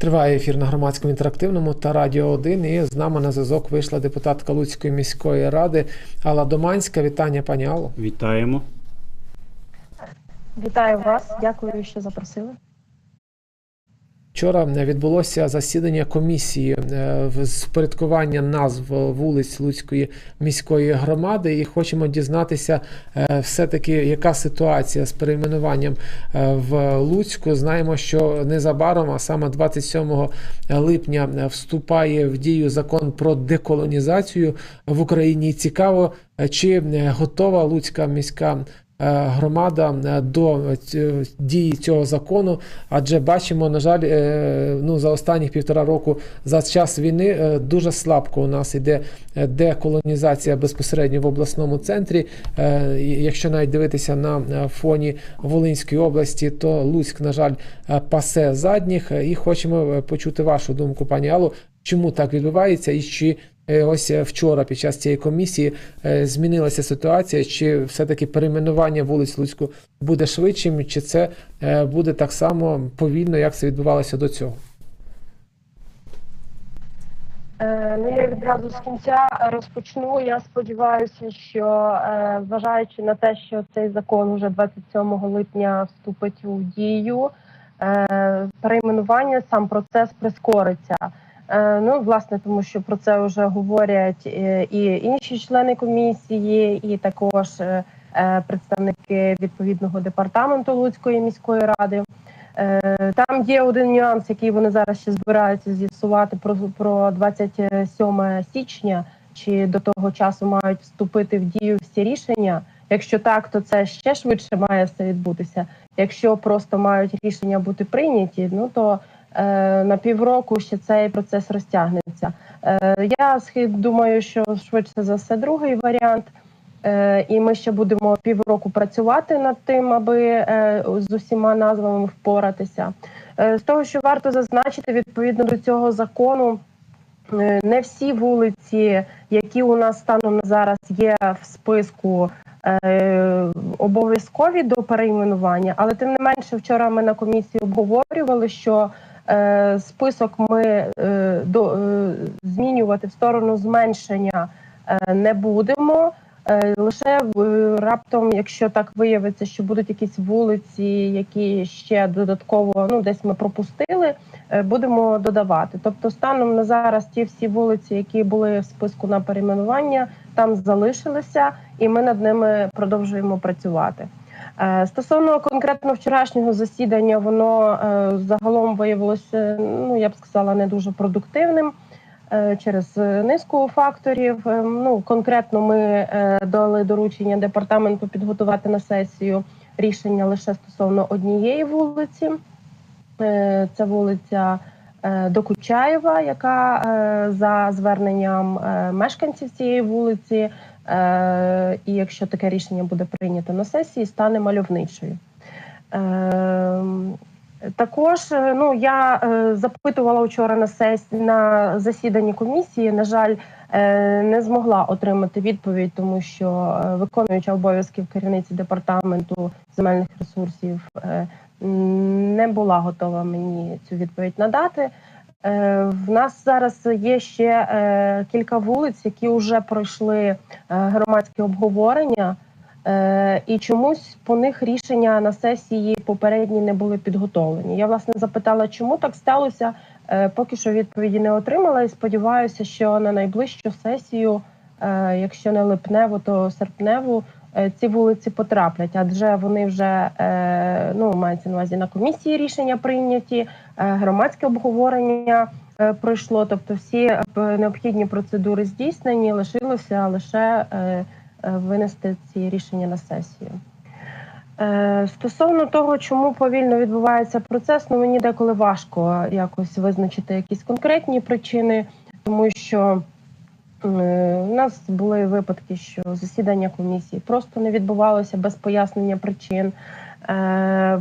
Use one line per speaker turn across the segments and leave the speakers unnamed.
Триває ефір на громадському інтерактивному та радіо 1. І з нами на зв'язок вийшла депутатка Луцької міської ради Алла Доманська. Вітання, пані Алло.
Вітаємо.
Вітаю вас, дякую, що запросили.
Вчора відбулося засідання комісії е, з порядкування назв вулиць Луцької міської громади, і хочемо дізнатися, е, все-таки яка ситуація з перейменуванням е, в Луцьку. Знаємо, що незабаром, а саме 27 липня, вступає в дію закон про деколонізацію в Україні. Цікаво, чи готова Луцька міська е, громада е, до дії цього закону, адже бачимо, на жаль, е, ну за останніх півтора року за час війни е, дуже слабко у нас іде е, деколонізація безпосередньо в обласному центрі. Е, Якщо навіть дивитися на е, фоні Волинської області, то Луцьк, на жаль, е, пасе задніх. Е, І хочемо е, почути вашу думку, пані Алло, чому так відбувається, і чи е, ось е, вчора під час цієї комісії е, змінилася ситуація, чи все-таки перейменування вулиць Луцьку буде швидшим, чи це е, буде так само повільно, як це відбувалося до цього?
Е, ну, я відразу з кінця розпочну. Я сподіваюся, що е, зважаючи на те, що цей закон уже 27 липня вступить у дію, е, перейменування сам процес прискориться. Е, ну, власне, тому що про це вже говорять е, і інші члени комісії, і також е, представники відповідного департаменту Луцької міської ради. Там є один нюанс, який вони зараз ще збираються з'ясувати про, про 27 січня, чи до того часу мають вступити в дію всі рішення. Якщо так, то це ще швидше має все відбутися. Якщо просто мають рішення бути прийняті, ну то на півроку ще цей процес розтягнеться. Е, я думаю, що швидше за все другий варіант. Е, і ми ще будемо півроку працювати над тим, аби е, з усіма назвами впоратися. Е, з того, що варто зазначити, відповідно до цього закону, е, не всі вулиці, які у нас станом на зараз є в списку, е, обов'язкові до перейменування, але тим не менше, вчора ми на комісії обговорювали, що е, список ми е, до, е, змінювати в сторону зменшення е, не будемо. Е, Лише раптом, якщо так виявиться, що будуть якісь вулиці, які ще додатково ну десь ми пропустили, е, будемо додавати. Тобто, станом на зараз ті всі вулиці, які були в списку на перейменування, там залишилися, і ми над ними продовжуємо працювати. Е, Стосовно конкретно вчорашнього засідання, воно е, загалом виявилося, ну я б сказала, не дуже продуктивним е, через низку факторів. Ну конкретно ми дали доручення департаменту підготувати на сесію рішення лише стосовно однієї вулиці. Це вулиця Докучаєва, яка за зверненням мешканців цієї вулиці, і якщо таке рішення буде прийнято на сесії, стане мальовничою. Е, також е, ну я е, запитувала вчора на сесії на засіданні комісії. На жаль, е, не змогла отримати відповідь, тому що е, виконуюча обов'язків керівниці департаменту земельних ресурсів е, не була готова мені цю відповідь надати. Е, В нас зараз є ще е, кілька вулиць, які вже пройшли е, громадське обговорення. І чомусь по них рішення на сесії попередні не були підготовлені. Я власне запитала, чому так сталося. Поки що відповіді не отримала, і сподіваюся, що на найближчу сесію, якщо не липневу, то серпневу, ці вулиці потраплять, адже вони вже е, ну мається на увазі на комісії рішення прийняті, е, громадське обговорення. е, Пройшло, тобто всі е, необхідні процедури здійснені, лишилося лише е, е, винести ці рішення на сесію. Е, Стосовно того, чому повільно відбувається процес, ну мені деколи важко якось визначити якісь конкретні причини, тому що е, у нас були випадки, що засідання комісії просто не відбувалося без пояснення причин. Е,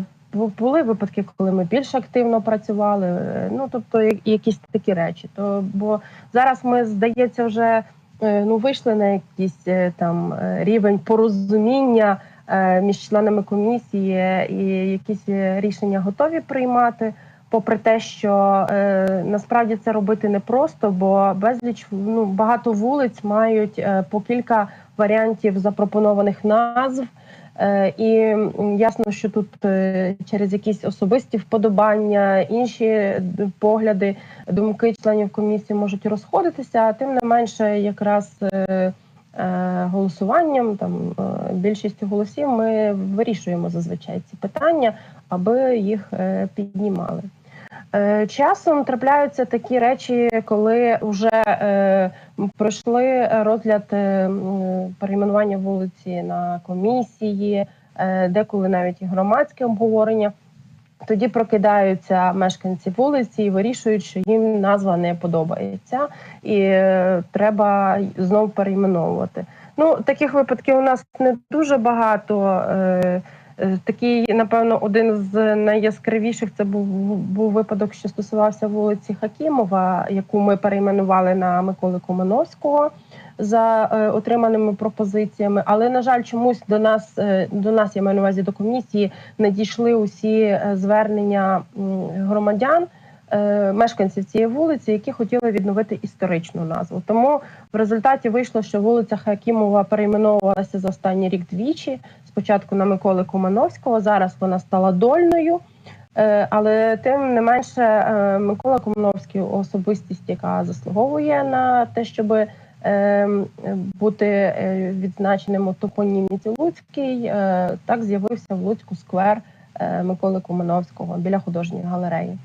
Були випадки, коли ми більш активно працювали. е, Ну тобто, якісь такі речі. То бо зараз ми здається вже е, ну вийшли на якийсь е, там е, рівень порозуміння е, між членами комісії і якісь е, рішення готові приймати. Попри те, що е, насправді це робити непросто, бо безліч ну, багато вулиць мають е, по кілька варіантів запропонованих назв. Е, І ясно, що тут е, через якісь особисті вподобання, інші погляди, думки членів комісії можуть розходитися. а Тим не менше, якраз е, голосуванням, там більшістю голосів, ми вирішуємо зазвичай ці питання, аби їх піднімали. Е, Часом трапляються такі речі, коли вже е, пройшли розгляд е, перейменування вулиці на комісії, е, деколи навіть і громадське обговорення. Тоді прокидаються мешканці вулиці і вирішують, що їм назва не подобається, і е, треба знов перейменовувати. Ну таких випадків у нас не дуже багато. Е, Такий, напевно, один з найяскравіших це був, був випадок, що стосувався вулиці Хакімова, яку ми перейменували на Миколи Комановського за е, отриманими пропозиціями. Але на жаль, чомусь до нас е, до нас я маю на увазі до комісії надійшли усі е, звернення громадян. Е, Мешканців цієї вулиці, які хотіли відновити історичну назву, тому в результаті вийшло, що вулиця Хакімова перейменовувалася за останній рік двічі спочатку на Миколи Комановського, зараз вона стала дольною. Е, Але тим не менше, е, Микола Комановський особистість, яка заслуговує на те, щоб бути відзначеним у топоніміці Луцький, так з'явився в Луцьку сквер Миколи Комановського біля художньої галереї.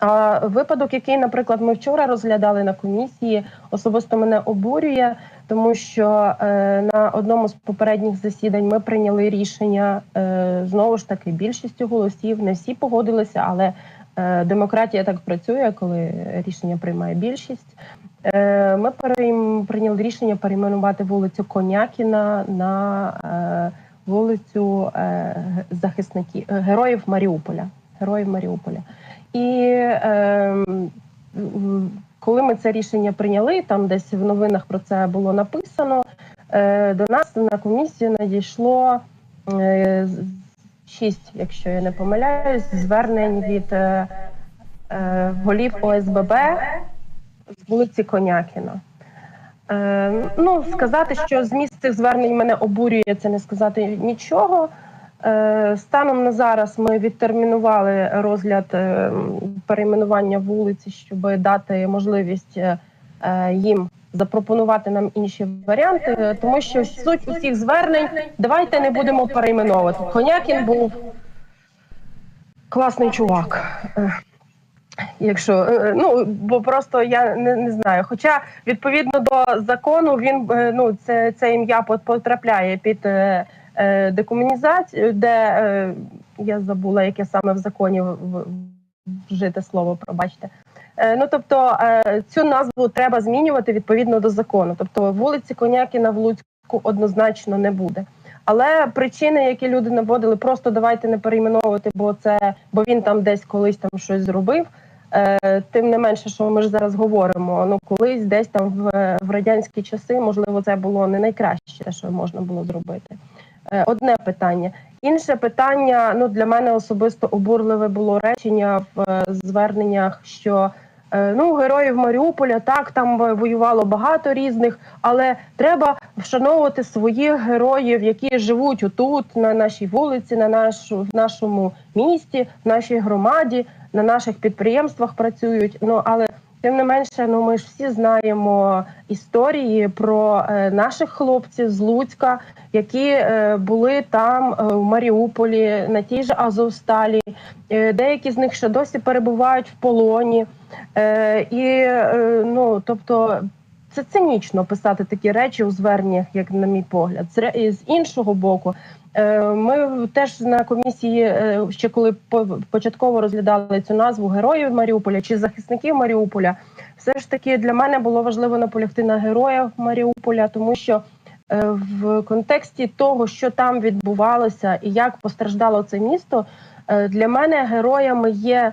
А випадок, який, наприклад, ми вчора розглядали на комісії, особисто мене обурює, тому що е, на одному з попередніх засідань ми прийняли рішення е, знову ж таки більшістю голосів. Не всі погодилися, але е, демократія так працює, коли рішення приймає більшість. Е, ми прийняли рішення перейменувати вулицю Конякіна на е, вулицю е, захисників е, героїв Маріуполя. Героїв Маріуполя. І е, коли ми це рішення прийняли, там десь в новинах про це було написано. Е, до нас на комісію надійшло е, шість, якщо я не помиляюсь, звернень від е, е, голів ОСББ з вулиці Конякіна. Е, ну, сказати, що зміст цих звернень мене обурює, це не сказати нічого. Е, Станом на зараз ми відтермінували розгляд е, перейменування вулиці, щоб дати можливість е, їм запропонувати нам інші варіанти, тому що суть усіх звернень давайте не будемо перейменовувати. Конякін був класний чувак. Якщо ну бо просто я не, не знаю. Хоча відповідно до закону він ну це, це ім'я потрапляє під декомунізацію, де е, я забула, яке саме в законі в- в- вжите слово, пробачте. Е, ну тобто е, цю назву треба змінювати відповідно до закону. Тобто вулиці Конякіна в Луцьку однозначно не буде. Але причини, які люди наводили, просто давайте не перейменовувати, бо це бо він там десь колись там щось зробив. Е, тим не менше, що ми ж зараз говоримо, ну колись десь там в, в радянські часи, можливо, це було не найкраще, що можна було зробити. Е, одне питання. Інше питання, ну для мене особисто обурливе було речення в е, зверненнях, що е, ну героїв Маріуполя так там воювало багато різних, але треба вшановувати своїх героїв, які живуть отут, на нашій вулиці, на нашу в нашому місті, в нашій громаді, на наших підприємствах працюють. Ну але тим не менше, ну ми ж всі знаємо історії про е, наших хлопців з Луцька, які е, були там е, в Маріуполі, на тій же Азовсталі. Деякі з них ще досі перебувають в полоні. І ну тобто. Це цинічно писати такі речі у зверненнях, як на мій погляд. З іншого боку, ми теж на комісії, е, ще коли початково розглядали цю назву героїв Маріуполя чи захисників Маріуполя, все ж таки для мене було важливо наполягти на героях Маріуполя, тому що е, в контексті того, що там відбувалося і як постраждало це місто, е, для мене героями є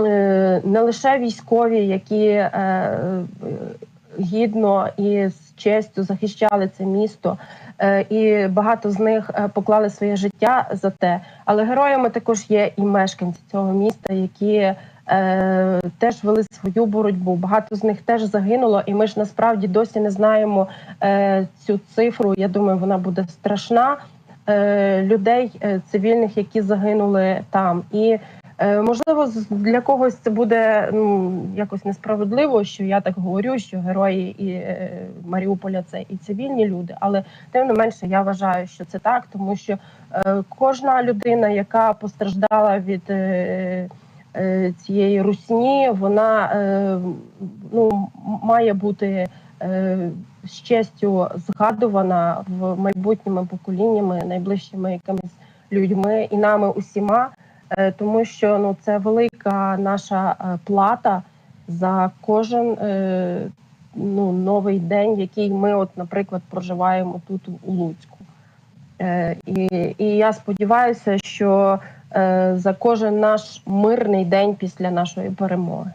е, не лише військові, які е, е, гідно і з честю захищали це місто, е, і багато з них е, поклали своє життя за те. Але героями також є і мешканці цього міста, які е, теж вели свою боротьбу. Багато з них теж загинуло, і ми ж насправді досі не знаємо цю цифру. Я думаю, вона буде страшна. Людей цивільних, які загинули там, і можливо, з- для когось це буде ну якось несправедливо, що я так говорю, що герої і е, Маріуполя це і цивільні люди, але тим не менше я вважаю, що це так, тому що е, кожна людина, яка постраждала від е, е, цієї русні, вона е, ну, має бути е, з честю згадувана в майбутніми поколіннями, найближчими якимись людьми і нами усіма, е, тому що ну це велика наша е, плата за кожен е, ну, новий день, який ми, от, наприклад, проживаємо тут у Луцьку. Е, і, і я сподіваюся, що е, за кожен наш мирний день після нашої перемоги.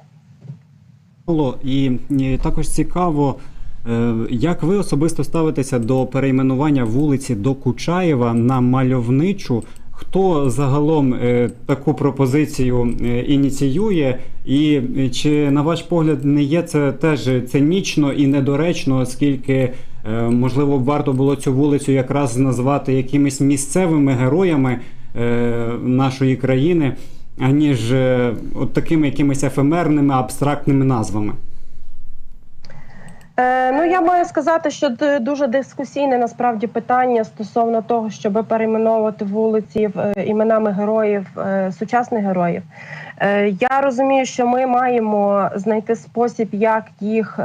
І, також цікаво, е, як ви особисто ставитеся до перейменування вулиці до Кучаєва на мальовничу? Хто загалом е, таку пропозицію е, ініціює? І е, чи, на ваш погляд, не є це теж цинічно і недоречно, оскільки можливо варто було цю вулицю якраз назвати якимись місцевими героями нашої країни? аніж от такими якимись ефемерними абстрактними назвами.
Е, ну я маю сказати, що дуже дискусійне насправді питання стосовно того, щоб перейменовувати вулиці в е, іменами героїв, е, сучасних героїв. Я розумію, що ми маємо знайти спосіб, як їх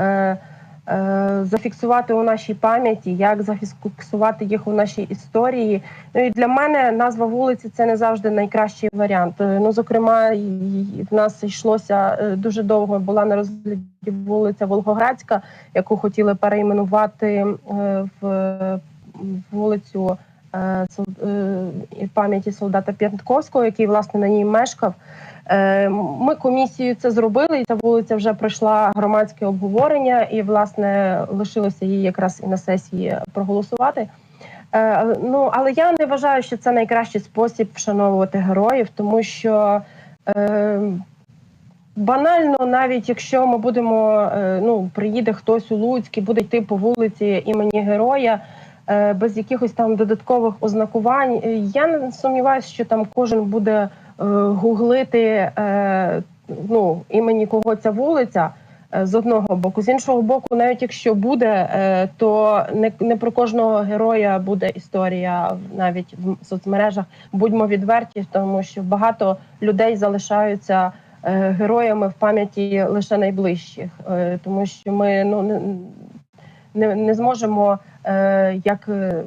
зафіксувати у нашій пам'яті, як зафіксувати їх у нашій історії. Ну і для мене назва вулиці це не завжди найкращий варіант. Е, Ну, зокрема, в нас йшлося е, дуже довго. Була на розгляді вулиця Волгоградська, яку хотіли перейменувати е, в вулицю е, е, пам'яті солдата П'ятковського, який власне на ній мешкав. Е, Ми комісією це зробили, і ця вулиця вже пройшла громадське обговорення, і власне лишилося її якраз і на сесії проголосувати. Е, Ну але я не вважаю, що це найкращий спосіб вшановувати героїв, тому що е, банально, навіть якщо ми будемо, е, ну приїде хтось у Луцьк і буде йти по вулиці імені героя. Е, Без якихось там додаткових ознакувань, Е, я не сумніваюся, що там кожен буде е, гуглити ну, імені кого ця вулиця з одного боку. З іншого боку, навіть якщо буде, то не, не про кожного героя буде історія навіть в соцмережах. Будьмо відверті, тому що багато людей залишаються героями в пам'яті лише найближчих, тому що ми ну не, не, зможемо е, як е,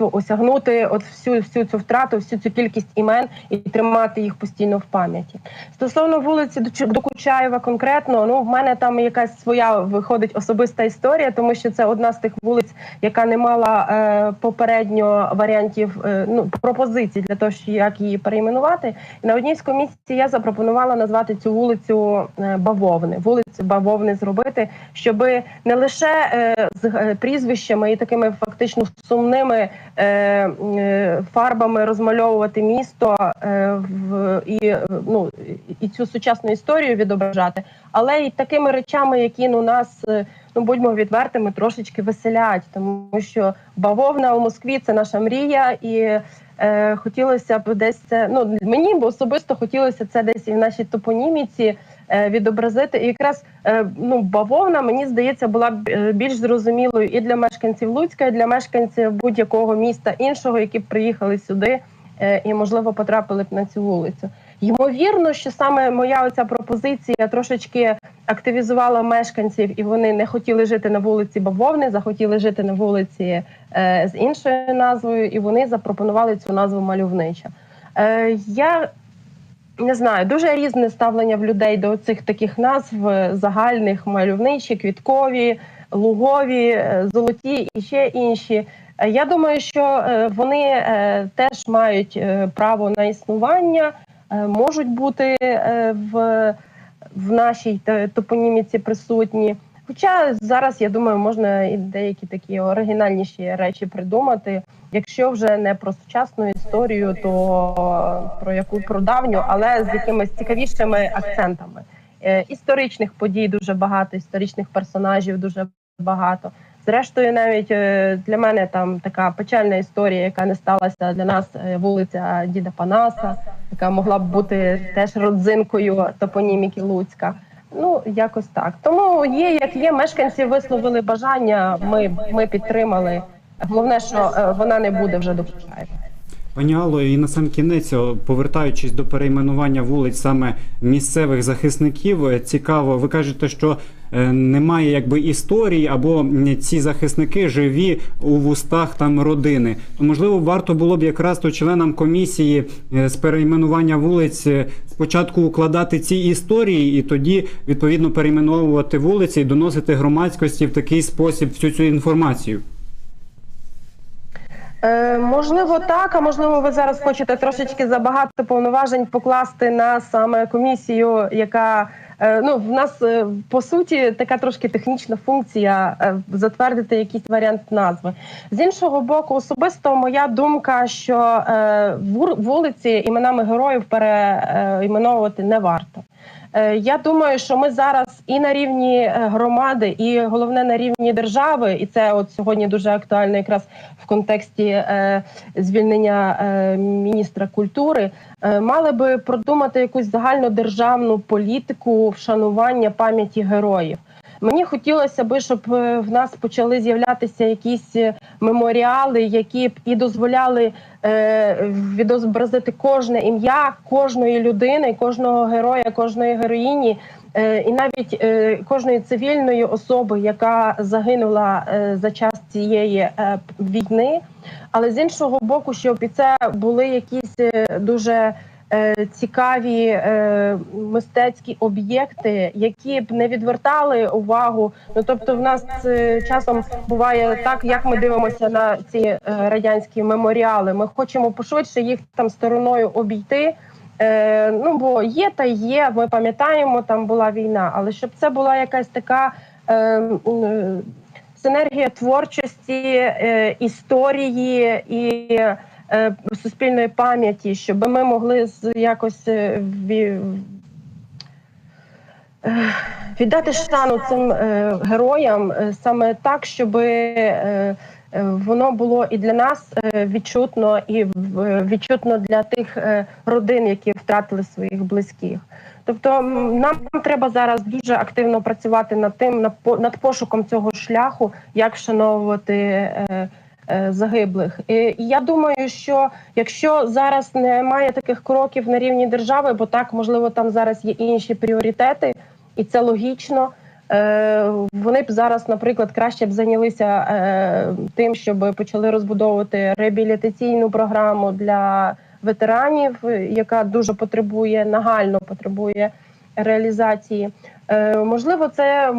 ну, осягнути от всю, всю цю втрату, всю цю кількість імен і тримати їх постійно в пам'яті. Стосовно вулиці до Кучаєва конкретно, ну в мене там якась своя виходить особиста історія, тому що це одна з тих вулиць, яка не мала е, попередньо варіантів е, ну пропозицій для того, що як її перейменувати. І на одній з комісій я запропонувала назвати цю вулицю е, Бавовни, вулицю Бавовни зробити, щоб не лише е, з е, прізвищами і такими фактично сумними е, е, фарбами розмальовувати місто е, в і ну і цю сучасну історію відображати, але й такими речами, які ну нас. Ну, будьмо відвертими, трошечки веселять, тому що бавовна у Москві це наша мрія, і е, хотілося б десь це. Ну мені б особисто хотілося це десь і в нашій топоніміці відобразити. І якраз е, ну бавовна, мені здається, була е, більш зрозумілою і для мешканців Луцька, і для мешканців будь-якого міста іншого, які б приїхали сюди е, і можливо потрапили б на цю вулицю. Ймовірно, що саме моя оця пропозиція трошечки активізувала мешканців, і вони не хотіли жити на вулиці Бавовни, захотіли жити на вулиці е, з іншою назвою, і вони запропонували цю назву мальовнича. Е, я не знаю, дуже різне ставлення в людей до цих таких назв е, загальних, мальовничі, квіткові, лугові, е, золоті і ще інші. Е, Я думаю, що вони теж мають право на існування, можуть бути в в нашій топоніміці присутні. Хоча зараз я думаю, можна і деякі такі оригінальніші речі придумати. Якщо вже не про сучасну історію, то про яку про давню, але з якимись цікавішими акцентами. Е, історичних подій дуже багато, історичних персонажів дуже багато. Зрештою, навіть е, для мене там така печальна історія, яка не сталася для нас, е, вулиця Діда Панаса, яка могла б бути теж родзинкою топоніміки Луцька. Ну, якось так. Тому є, як є, мешканці висловили бажання. Ми, ми підтримали. Головне, що е, вона не буде вже до
Алло, і на сам кінець, повертаючись до перейменування вулиць саме місцевих захисників, е, цікаво, ви кажете, що е, немає якби історії, або ці захисники живі у вустах там родини. То можливо, варто було б якраз то членам комісії е, з перейменування вулиць спочатку укладати ці історії, і тоді відповідно перейменовувати вулиці і доносити громадськості в такий спосіб всю цю інформацію.
Е, можливо, так, а можливо, ви зараз хочете трошечки забагато повноважень покласти на саме комісію, яка е, ну в нас е, по суті така трошки технічна функція е, затвердити якийсь варіант назви. З іншого боку, особисто моя думка, що е, вулиці іменами героїв переіменовувати не варто. Е, Я думаю, що ми зараз і на рівні е, громади, і головне на рівні держави, і це от сьогодні дуже актуально, якраз в контексті е, звільнення міністра культури, мали би продумати якусь загальнодержавну політику вшанування пам'яті героїв. Мені хотілося би, щоб е, в нас почали з'являтися якісь е, меморіали, які б і дозволяли е, відобразити кожне ім'я кожної людини, кожного героя, кожної героїні, е, і навіть е, кожної цивільної особи, яка загинула е, за час цієї е, війни. Але з іншого боку, щоб і це були якісь е, дуже цікаві е, мистецькі об'єкти, які б не відвертали увагу. Ну тобто, в нас е, часом буває так, як ми дивимося на ці е, радянські меморіали. Ми хочемо пошвидше їх там стороною обійти. Е, ну бо є та є. Ми пам'ятаємо, там була війна, але щоб це була якась така. Е, е, Синергія творчості, е, історії і е, суспільної пам'яті, щоб ми могли якось е, е, віддати шану цим е, героям е, саме так, щоб е, е, воно було і для нас е, відчутно, і відчутно для тих е, родин, які втратили своїх близьких. Тобто нам треба зараз дуже активно працювати над тим, над пошуком цього шляху, як вшановувати е, е, загиблих. І я думаю, що якщо зараз немає таких кроків на рівні держави, бо так можливо там зараз є інші пріоритети, і це логічно. Е, Вони б зараз, наприклад, краще б зайнялися е, тим, щоб почали розбудовувати реабілітаційну програму для ветеранів, е, яка дуже потребує нагально потребує реалізації. Е, Можливо, це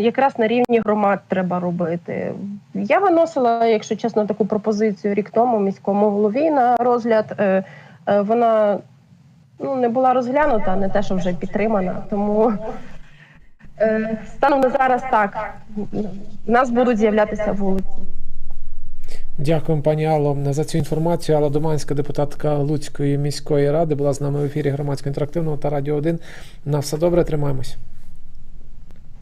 якраз на рівні громад треба робити. Я виносила, якщо чесно, таку пропозицію рік тому міському голові на розгляд. Е, е, Вона ну, не була розглянута, не те, що вже підтримана. Тому станом на зараз так. В нас будуть з'являтися вулиці.
Дякуємо, пані Алло, за цю інформацію. Алла Доманська, депутатка Луцької міської ради, була з нами в ефірі громадського інтерактивного та радіо 1. На все добре, тримаємось.